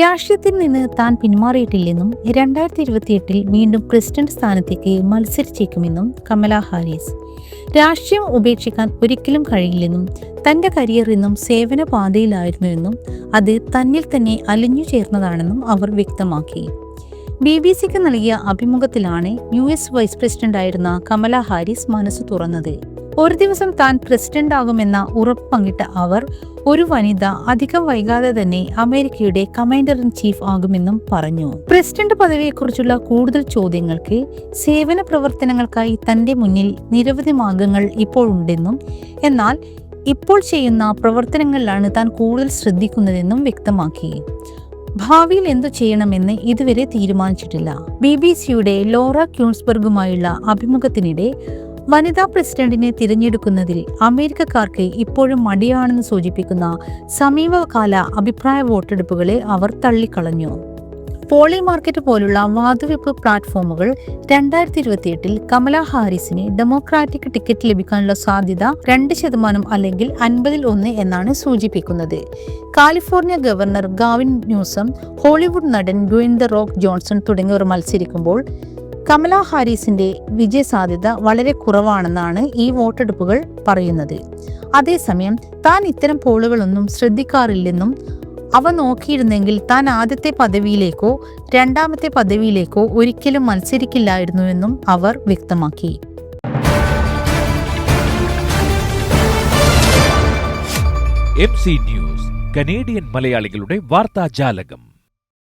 രാഷ്ട്രീയത്തിൽ നിന്ന് താൻ പിന്മാറിയിട്ടില്ലെന്നും രണ്ടായിരത്തി ഇരുപത്തിയെട്ടിൽ വീണ്ടും പ്രസിഡന്റ് സ്ഥാനത്തേക്ക് മത്സരിച്ചേക്കുമെന്നും കമല ഹാരിസ്. രാഷ്ട്രീയം ഉപേക്ഷിക്കാൻ ഒരിക്കലും കഴിയില്ലെന്നും തന്റെ കരിയർ ഇന്നും സേവന പാതയിലായിരുന്നുവെന്നും അത് തന്നിൽ തന്നെ അലിഞ്ഞു ചേർന്നതാണെന്നും അവർ വ്യക്തമാക്കി. ബി ബി സിക്ക് നൽകിയ അഭിമുഖത്തിലാണ് യു എസ് വൈസ് പ്രസിഡന്റായിരുന്ന കമല ഹാരിസ് മനസ്സ് തുറന്നത്. ഒരു ദിവസം താൻ പ്രസിഡന്റ് ആകുമെന്ന ഉറപ്പ് പങ്കിട്ട അവർ ഒരു വനിത അധികം വൈകാതെ തന്നെ അമേരിക്കയുടെ കമാൻഡർ ഇൻ ചീഫ് ആകുമെന്നും പറഞ്ഞു. പ്രസിഡന്റ് പദവിയെക്കുറിച്ചുള്ള കൂടുതൽ ചോദ്യങ്ങൾക്ക് സേവന പ്രവർത്തനങ്ങൾക്കായി തന്റെ മുന്നിൽ നിരവധി മാർഗങ്ങൾ ഇപ്പോൾ ഉണ്ടെന്നും എന്നാൽ ഇപ്പോൾ ചെയ്യുന്ന പ്രവർത്തനങ്ങളിലാണ് താൻ കൂടുതൽ ശ്രദ്ധിക്കുന്നതെന്നും വ്യക്തമാക്കി. ഭാവിയിൽ എന്തു ചെയ്യണമെന്ന് ഇതുവരെ തീരുമാനിച്ചിട്ടില്ല. ബി ബി സിയുടെ ലോറ ക്യൂൺസ്ബർഗുമായുള്ള അഭിമുഖത്തിനിടെ വനിതാ പ്രസിഡന്റിനെ തിരഞ്ഞെടുക്കുന്നതിൽ അമേരിക്കക്കാർക്ക് ഇപ്പോഴും മടിയാണെന്ന് സൂചിപ്പിക്കുന്ന സമീപകാല അഭിപ്രായ വോട്ടെടുപ്പുകളെ അവർ തള്ളിക്കളഞ്ഞു. പോളി മാർക്കറ്റ് പോലുള്ള വാതുവെപ്പ് പ്ലാറ്റ്ഫോമുകൾ രണ്ടായിരത്തി ഇരുപത്തിയെട്ടിൽ കമല ഹാരിസിന് ഡെമോക്രാറ്റിക് ടിക്കറ്റ് ലഭിക്കാനുള്ള സാധ്യത രണ്ട് ശതമാനം അല്ലെങ്കിൽ അൻപതിൽ ഒന്ന് എന്നാണ് സൂചിപ്പിക്കുന്നത്. California governor Gavin Newsom Hollywood നടൻ ഡ്വൈൻ ദ റോക്ക് ജോൺസൺ തുടങ്ങിയവർ മത്സരിക്കുമ്പോൾ കമല ഹാരിസിന്റെ വിജയസാധ്യത വളരെ കുറവാണെന്നാണ് ഈ വോട്ടെടുപ്പുകൾ പറയുന്നത്. അതേസമയം താൻ ഇത്തരം പോളുകളൊന്നും ശ്രദ്ധിക്കാറില്ലെന്നും അവ നോക്കിയിരുന്നെങ്കിൽ താൻ ആദ്യത്തെ പദവിയിലേക്കോ രണ്ടാമത്തെ പദവിയിലേക്കോ ഒരിക്കലും മത്സരിക്കില്ലായിരുന്നുവെന്നും അവർ വ്യക്തമാക്കി. ന്യൂസ് കനേഡിയൻ മലയാളികളുടെ വാർത്താജാലകം.